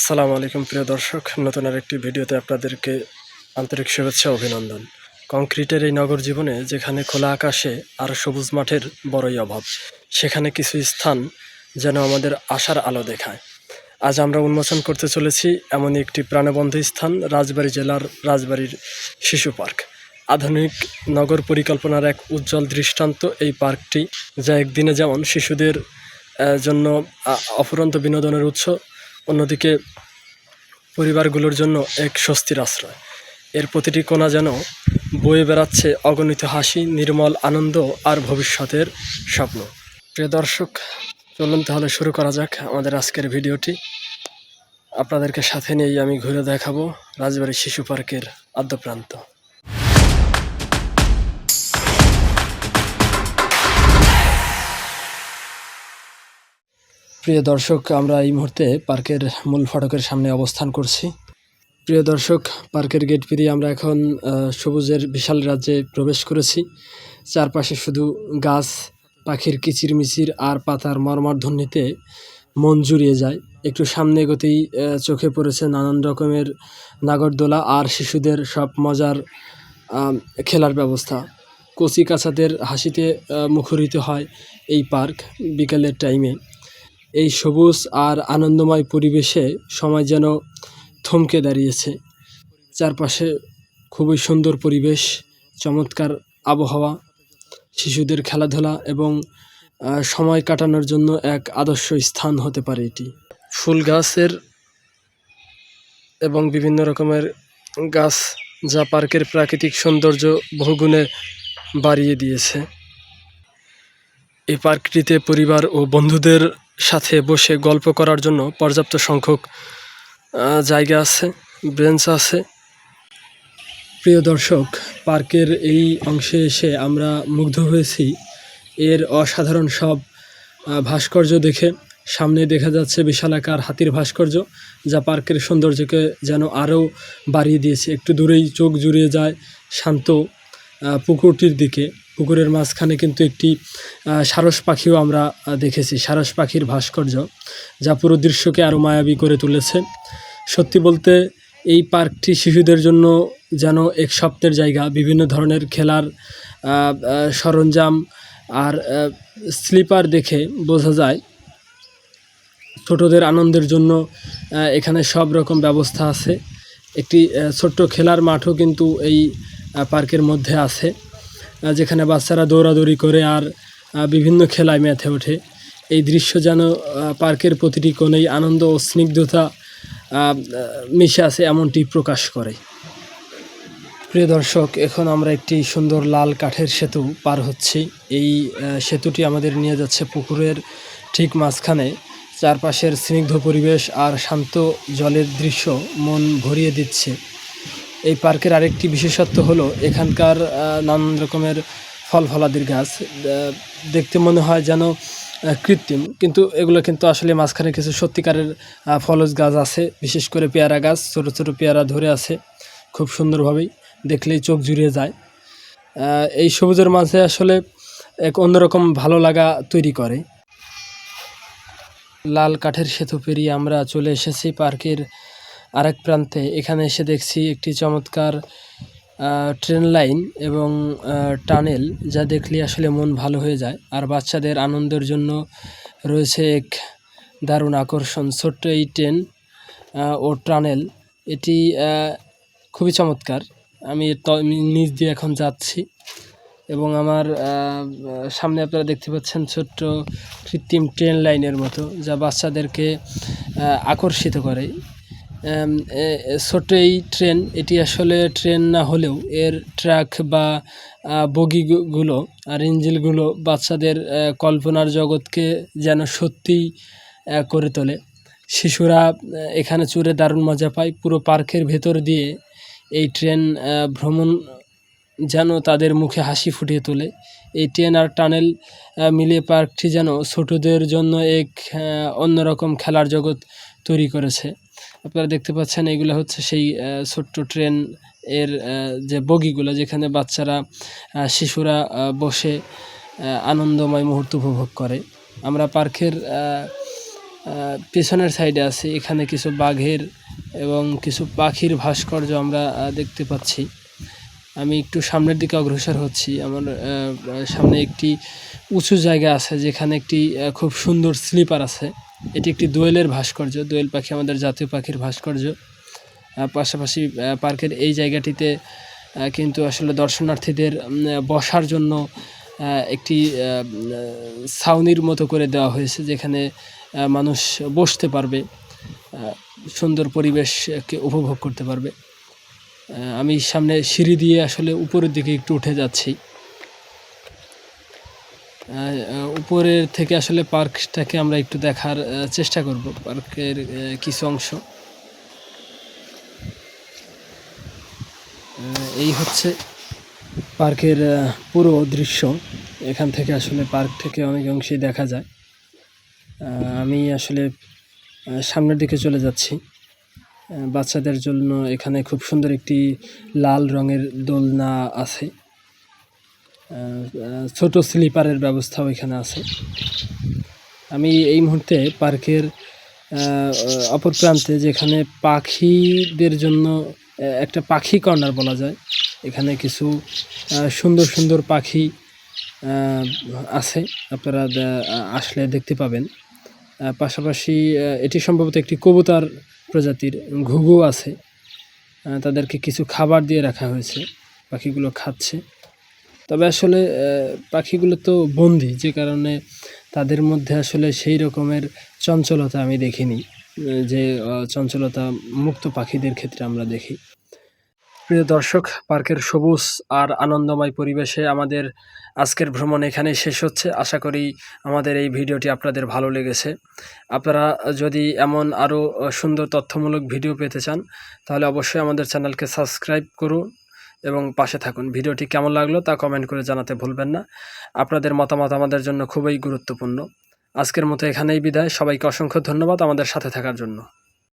আসসালামু আলাইকুম প্রিয় দর্শক, নতুন আর একটি ভিডিওতে আপনাদেরকে আন্তরিক শুভেচ্ছা অভিনন্দন। কংক্রিটের এই নগর জীবনে যেখানে খোলা আকাশে আর সবুজ মাঠের বড়ই অভাব, সেখানে কিছু স্থান যেন আমাদের আশার আলো দেখায়। আজ আমরা উন্মোচন করতে চলেছি এমনই একটি প্রাণবন্ধ স্থান, রাজবাড়ী জেলার রাজবাড়ির শিশু পার্ক। আধুনিক নগর পরিকল্পনার এক উজ্জ্বল দৃষ্টান্ত এই পার্কটি, যা একদিনে যেমন শিশুদের জন্য অফুরন্ত বিনোদনের উৎস অন্যদিকে পরিবারগুলোর জন্য এক স্বস্তির আশ্রয়। এর প্রতিটি কোণা যেন বয়ে বেড়াচ্ছে অগণিত হাসি, নির্মল আনন্দ আর ভবিষ্যতের স্বপ্ন। প্রিয় দর্শক, চলুন তাহলে শুরু করা যাক আমাদের আজকের ভিডিওটি। আপনাদেরকে সাথে নিয়েই আমি ঘুরে দেখাবো রাজবাড়ী শিশু পার্কের আদ্যপ্রান্ত। প্রিয় দর্শক, আমরা এই মুহূর্তে পার্কের মূল ফটকের সামনে অবস্থান করছি। প্রিয় দর্শক, পার্কের গেট পেরিয়ে আমরা এখন সবুজের বিশাল রাজ্যে প্রবেশ করেছি। চারপাশে শুধু গাছ, পাখির কিচিরমিচির আর পাতার মর্মর ধ্বনিতে মন জুড়িয়ে যায়। একটু সামনে এগোতেই চোখে পড়েছে নানান রকমের নাগরদোলা আর শিশুদের সব মজার খেলার ব্যবস্থা। কচি কাছাদের হাসিতে মুখরিত হয় এই পার্ক বিকেলের টাইমে। এই সবুজ আর আনন্দময় পরিবেশে সময় যেন থমকে দাঁড়িয়েছে। চারপাশে খুবই সুন্দর পরিবেশ, চমৎকার আবহাওয়া, শিশুদের খেলাধুলা এবং সময় কাটানোর জন্য এক আদর্শ স্থান হতে পারে এটি। ফুল গাছের এবং বিভিন্ন রকমের গাছ যা পার্কের প্রাকৃতিক সৌন্দর্য বহুগুণে বাড়িয়ে দিয়েছে। এই পার্কটিতে পরিবার ও বন্ধুদের সাথে বসে গল্প করার জন্য পর্যাপ্ত সংখ্যক জায়গা আছে বেঞ্চ আছে। প্রিয় দর্শক, পার্কের এই অংশে এসে আমরা মুগ্ধ হয়েছি। এর অসাধারণ সব ভাস্কর্য দেখে সামনে দেখা যাচ্ছে বিশালাকার হাতির ভাস্কর্য, যা পার্কের সৌন্দর্যকে যেন আরও বাড়িয়ে দিয়েছে। একটু দূরেই চোখ জুড়িয়ে যায় শান্ত পুকুরটির দিকে। পুকুরের মাঝখানে কিন্তু একটি সারস পাখিও আমরা দেখেছি। সারস পাখির ভাস্কর্য, যা পুরো দৃশ্যকে আরও মায়াবী করে তুলেছে। সত্যি বলতে, এই পার্কটি শিশুদের জন্য যেন এক স্বপ্নের জায়গা। বিভিন্ন ধরনের খেলার সরঞ্জাম আর স্লিপার দেখে বোঝা যায়, ছোটদের আনন্দের জন্য এখানে সব রকম ব্যবস্থা আছে। একটি ছোট্ট খেলার মাঠও কিন্তু এই পার্কের মধ্যে আছে যেখানে বাচ্চারা দৌড়াদৌড়ি করে আর বিভিন্ন খেলায় মেতে ওঠে। এই দৃশ্য যেন পার্কের প্রতিটি কোণেই আনন্দ ও স্নিগ্ধতা মিশে আছে এমনটি প্রকাশ করে। প্রিয় দর্শক, এখন আমরা একটি সুন্দর লাল কাঠের সেতু পার হচ্ছি। এই সেতুটি আমাদের নিয়ে যাচ্ছে পুকুরের ঠিক মাঝখানে। চারপাশের স্নিগ্ধ পরিবেশ আর শান্ত জলের দৃশ্য মন ভরিয়ে দিচ্ছে। এই পার্কের আরেকটি বিশেষত্ব হলো এখানকার নানান রকমের ফল ফলাদির গাছ। দেখতে মনে হয় যেন কৃত্রিম। কিন্তু এগুলো কিন্তু আসলে মাঝখানে কিছু সত্যিকারের ফলজ গাছ আছে, বিশেষ করে পেয়ারা গাছ, ছোটো ছোটো পেয়ারা ধরে আছে খুব সুন্দরভাবেই। দেখলেই চোখ জুড়িয়ে যায়। এই সবুজের মাঝে আসলে এক অন্যরকম ভালো লাগা তৈরি করে। লাল কাঠের সেতু পেরিয়ে আমরা চলে এসেছি পার্কের আরেক প্রান্তে এখানে এসে দেখছি একটি চমৎকার ট্রেন লাইন এবং টানেল যা দেখলে আসলে মন ভালো হয়ে যায়। আর বাচ্চাদের আনন্দের জন্য রয়েছে এক দারুণ আকর্ষণ। ছোট্ট এই ট্রেন ও টানেল এটি খুবই চমৎকার। আমি নিচ দিয়ে এখন যাচ্ছি এবং আমার সামনে আপনারা দেখতে পাচ্ছেন ছোট্ট কৃত্রিম ট্রেন লাইনের মতো যা বাচ্চাদেরকে আকর্ষিত করে। এই ট্রেন, এটি আসলে ট্রেন না হলেও এর ট্রাক বা বগিগুলো আর ইঞ্জিলগুলো বাচ্চাদের কল্পনার জগৎকে যেন সত্যি করে তোলে। শিশুরা এখানে চড়ে দারুণ মজা পায়। পুরো পার্কের ভেতর দিয়ে এই ট্রেন ভ্রমণ যেন তাদের মুখে হাসি ফুটিয়ে তোলে। এই ট্রেন আর টানেল মিলিয়ে পার্কটি যেন ছোটদের জন্য এক অন্যরকম খেলার জগৎ তৈরি করেছে। আপনারা দেখতে পাচ্ছেন, এগুলো হচ্ছে সেই ছোট্ট ট্রেন এর যে বগিগুলো যেখানে বাচ্চারা শিশুরা বসে আনন্দময় মুহূর্ত উপভোগ করে। আমরা পার্কের পেছনের সাইডে আছে, এখানে কিছু বাঘের এবং কিছু পাখির ভাস্কর্য আমরা দেখতে পাচ্ছি। আমি একটু সামনের দিকে অগ্রসর হচ্ছি, আমার সামনে একটি উঁচু জায়গা আছে যেখানে একটি খুব সুন্দর স্লিপার আছে। এটি একটি দোয়েলের ভাস্কর্য, দোয়েল পাখি আমাদের জাতীয় পাখির ভাস্কর্য। পাশাপাশি পার্কের এই জায়গাটিতে কিন্তু আসলে দর্শনার্থীদের বসার জন্য একটি ছাউনির মতো করে দেওয়া হয়েছে যেখানে মানুষ বসতে পারবে সুন্দর পরিবেশকে উপভোগ করতে পারবে। আমি সামনে সিঁড়ি দিয়ে আসলে উপরের দিকে একটু উঠে যাচ্ছি। উপরের থেকে আসলে পার্কটাকে আমরা একটু দেখার চেষ্টা করব পার্কের কিছু অংশ। এই হচ্ছে পার্কের পুরো দৃশ্য। এখান থেকে আসলে পার্ক থেকে অনেক অংশেই দেখা যায়। আমি আসলে সামনের দিকে চলে যাচ্ছি। বাচ্চাদের জন্য এখানে খুব সুন্দর একটি লাল রঙের দোলনা আছে। ছোট স্লিপারের ব্যবস্থাও এখানে আছে। আমি এই মুহূর্তে পার্কের অপর প্রান্তে যেখানে পাখিদের জন্য একটা পাখি কর্নার বলা যায়, এখানে কিছু সুন্দর সুন্দর পাখি আছে। আপনারা আসলে দেখতে পাবেন। পাশাপাশি এটি সম্ভবত একটি কবুতার প্রজাতির ঘুঘু আছে। তাদেরকে কিছু খাবার দিয়ে রাখা হয়েছে। পাখিগুলো খাচ্ছে। তবে আসলে পাখিগুলো তো বন্দি, যে কারণে তাদের মধ্যে আসলে সেই রকমের চঞ্চলতা আমি দেখিনি যে চঞ্চলতা মুক্ত পাখিদের ক্ষেত্রে আমরা দেখি। প্রিয় দর্শক, পার্কের সবুজ আর আনন্দময় পরিবেশে আমাদের আজকের ভ্রমণ এখানে শেষ হচ্ছে। আশা করি আমাদের এই ভিডিওটি আপনাদের ভালো লেগেছে। আপনারা যদি এমন আরও সুন্দর তথ্যমূলক ভিডিও পেতে চান, তাহলে অবশ্যই আমাদের চ্যানেলকে সাবস্ক্রাইব করুন। এবং পাশে থাকুন। ভিডিওটি কেমন লাগল তা কমেন্ট করে জানাতে ভুলবেন না। আপনাদের মতামত আমাদের জন্য খুবই গুরুত্বপূর্ণ। আজকের মতো এখানেই বিদায়। সবাইকে অসংখ্য ধন্যবাদ আমাদের সাথে থাকার জন্য।